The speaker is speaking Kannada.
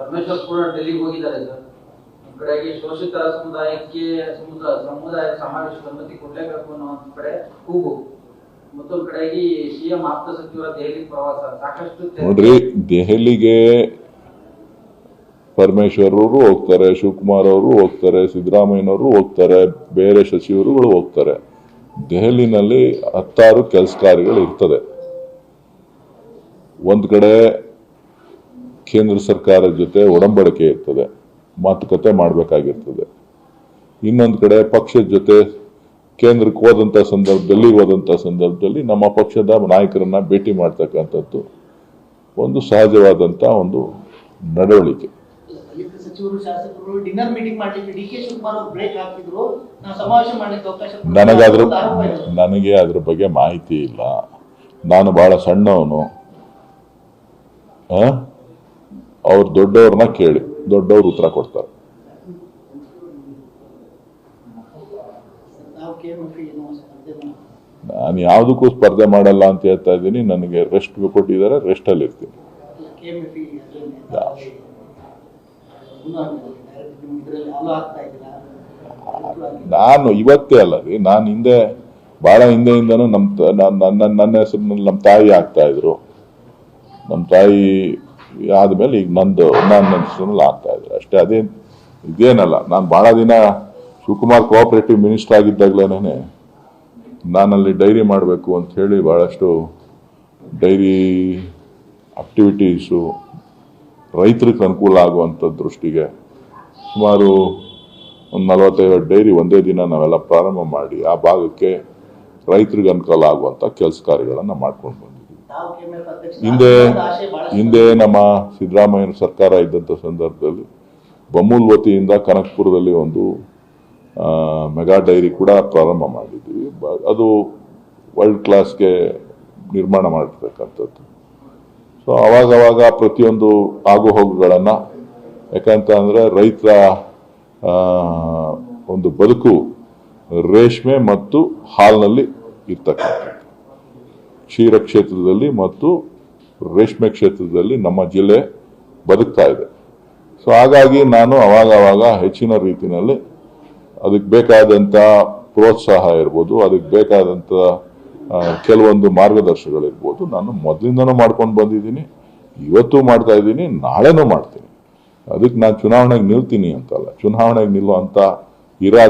ಪರಮೇಶ್ವರ್ ಕೂಡ ಡೆಲ್ಲಿಗೆ ಹೋಗಿದ್ದಾರೆ ಸರ್? ಕಡೆಗೆ ಶೋಷಿತ ಸಮುದಾಯಕ್ಕೆ ಸಮುದಾಯ ಸಮುದಾಯ ಸಮಾವೇಶಕ್ಕೆ ಅನುಮತಿ ಕೊಡಲೇಬೇಕು ಅನ್ನೋ ಒಂದು ಕಡೆ ಕೂಗು. ಮತ್ತೊಂದ್ ಕಡೆಗೆ ಸಿಎಂ ಆಪ್ತ ಸಚಿವರ ದೆಹಲಿ ಪ್ರವಾಸ, ಸಾಕಷ್ಟು ನೋಡ್ರಿ, ದೆಹಲಿಗೆ ಪರಮೇಶ್ವರ್ ಅವರು ಹೋಗ್ತಾರೆ, ಶಿವಕುಮಾರ್ ಅವರು ಹೋಗ್ತಾರೆ, ಸಿದ್ದರಾಮಯ್ಯನವರು ಹೋಗ್ತಾರೆ, ಬೇರೆ ಸಚಿವರುಗಳು ಹೋಗ್ತಾರೆ. ದೆಹಲಿನಲ್ಲಿ ಹತ್ತಾರು ಕೆಲಸ ಕಾರ್ಯಗಳು ಇರ್ತದೆ. ಒಂದು ಕಡೆ ಕೇಂದ್ರ ಸರ್ಕಾರದ ಜೊತೆ ಒಡಂಬಡಿಕೆ ಇರ್ತದೆ ಮಾತುಕತೆ ಮಾಡಬೇಕಾಗಿರ್ತದೆ. ಇನ್ನೊಂದು ಕಡೆ ಪಕ್ಷದ ಜೊತೆ ಕೇಂದ್ರಕ್ಕೆ ಹೋದಂಥ ಸಂದರ್ಭದಲ್ಲಿ ಹೋದಂಥ ಸಂದರ್ಭದಲ್ಲಿ ನಮ್ಮ ಪಕ್ಷದ ನಾಯಕರನ್ನ ಭೇಟಿ ಮಾಡ್ತಕ್ಕಂಥದ್ದು ಒಂದು ಸಹಜವಾದಂಥ ಒಂದು ನಡವಳಿಕೆ. ನನಗಾದ್ರ. ನನಗೆ ಅದ್ರ ಬಗ್ಗೆ ಮಾಹಿತಿ ಇಲ್ಲ. ನಾನು ಬಹಳ ಸಣ್ಣವನು. ಅವ್ರು ದೊಡ್ಡವ್ರನ್ನ ಕೇಳಿ, ದೊಡ್ಡವ್ರು ಉತ್ತರ ಕೊಡ್ತಾರೆ. ನಾನು ಯಾವುದಕ್ಕೂ ಸ್ಪರ್ಧೆ ಮಾಡಲ್ಲ ಅಂತ ಹೇಳ್ತಾ ಇದ್ದೀನಿ, ನನಗೆ ರೆಸ್ಟ್ ಕೊಟ್ಟಿದ್ದಾರೆ ರೆಸ್ಟಲ್ಲಿ ಇರ್ತೀನಿ. ನಾನು ಇವತ್ತೇ ಅಲ್ಲ ರೀ, ನಾನು ಹಿಂದೆ, ಬಹಳ ಹಿಂದೆಯಿಂದನೂ ನಮ್ಮ ನನ್ನ ನನ್ನ ಹೆಸರಿನಲ್ಲಿ ನಮ್ಮ ತಾಯಿ ಆಗ್ತಾ ಇದ್ರು. ನಮ್ಮ ತಾಯಿ ಆದ್ಮೇಲೆ ಈಗ ನಂದು ನನ್ನ ಹೆಸರಿನಲ್ಲಿ ಆಗ್ತಾ ಇದೆ ಅಷ್ಟೇ ಅದೇ ಇದೇನಲ್ಲ, ನಾನು ಬಹಳ ದಿನ ಶಿವಕುಮಾರ್ ಕೋಆಪರೇಟಿವ್ ಮಿನಿಸ್ಟರ್ ಆಗಿದ್ದಾಗಲೇನೆ ನಾನಲ್ಲಿ ಡೈರಿ ಮಾಡಬೇಕು ಅಂತ ಹೇಳಿ ಬಹಳಷ್ಟು ಡೈರಿ ಆಕ್ಟಿವಿಟೀಸು ರೈತರಿಗೆ ಅನುಕೂಲ ಆಗುವಂಥ ದೃಷ್ಟಿಗೆ ಸುಮಾರು ಒಂದು ನಲವತ್ತೈವತ್ತು ಡೈರಿ ಒಂದೇ ದಿನ ನಾವೆಲ್ಲ ಪ್ರಾರಂಭ ಮಾಡಿ ಆ ಭಾಗಕ್ಕೆ ರೈತರಿಗೆ ಅನುಕೂಲ ಆಗುವಂಥ ಕೆಲಸ ಕಾರ್ಯಗಳನ್ನು ಮಾಡ್ಕೊಂಡು ಅಧ್ಯಕ್ಷ ಹಿಂದೆ ಹಿಂದೆ ನಮ್ಮ ಸಿದ್ದರಾಮಯ್ಯನ ಸರ್ಕಾರ ಇದ್ದಂಥ ಸಂದರ್ಭದಲ್ಲಿ ಬಮೂಲ್ ವತಿಯಿಂದ ಕನಕ್ಪುರದಲ್ಲಿ ಒಂದು ಮೆಗಾ ಡೈರಿ ಕೂಡ ಪ್ರಾರಂಭ ಮಾಡಿದ್ವಿ. ಅದು ವರ್ಲ್ಡ್ ಕ್ಲಾಸ್ಗೆ ನಿರ್ಮಾಣ ಮಾಡಿರ್ತಕ್ಕಂಥದ್ದು. ಸೊ ಅವಾಗವಾಗ ಪ್ರತಿಯೊಂದು ಆಗು ಹೋಗುಗಳನ್ನು ಯಾಕಂತ ಅಂದರೆ ರೈತರ ಒಂದು ಬದುಕು ರೇಷ್ಮೆ ಮತ್ತು ಹಾಲ್ನಲ್ಲಿ ಇರ್ತಕ್ಕಂಥದ್ದು. ಕ್ಷೀರ ಕ್ಷೇತ್ರದಲ್ಲಿ ಮತ್ತು ರೇಷ್ಮೆ ಕ್ಷೇತ್ರದಲ್ಲಿ ನಮ್ಮ ಜಿಲ್ಲೆ ಬದುಕ್ತಾ ಇದೆ. ಸೊ ಹಾಗಾಗಿ ನಾನು ಅವಾಗ ಅವಾಗ ಹೆಚ್ಚಿನ ರೀತಿಯಲ್ಲಿ ಅದಕ್ಕೆ ಬೇಕಾದಂಥ ಪ್ರೋತ್ಸಾಹ ಇರ್ಬೋದು, ಅದಕ್ಕೆ ಬೇಕಾದಂಥ ಕೆಲವೊಂದು ಮಾರ್ಗದರ್ಶನಗಳಿರ್ಬೋದು ನಾನು ಮೊದಲಿಂದನೂ ಮಾಡ್ಕೊಂಡು ಬಂದಿದ್ದೀನಿ, ಇವತ್ತು ಮಾಡ್ತಾ ಇದ್ದೀನಿ, ನಾಳೆನೂ ಮಾಡ್ತೀನಿ. ಅದಕ್ಕೆ ನಾನು ಚುನಾವಣೆಗೆ ನಿಲ್ತೀನಿ ಅಂತಲ್ಲ. ಚುನಾವಣೆಗೆ ನಿಲ್ಲುವಂಥ ಇರಾದ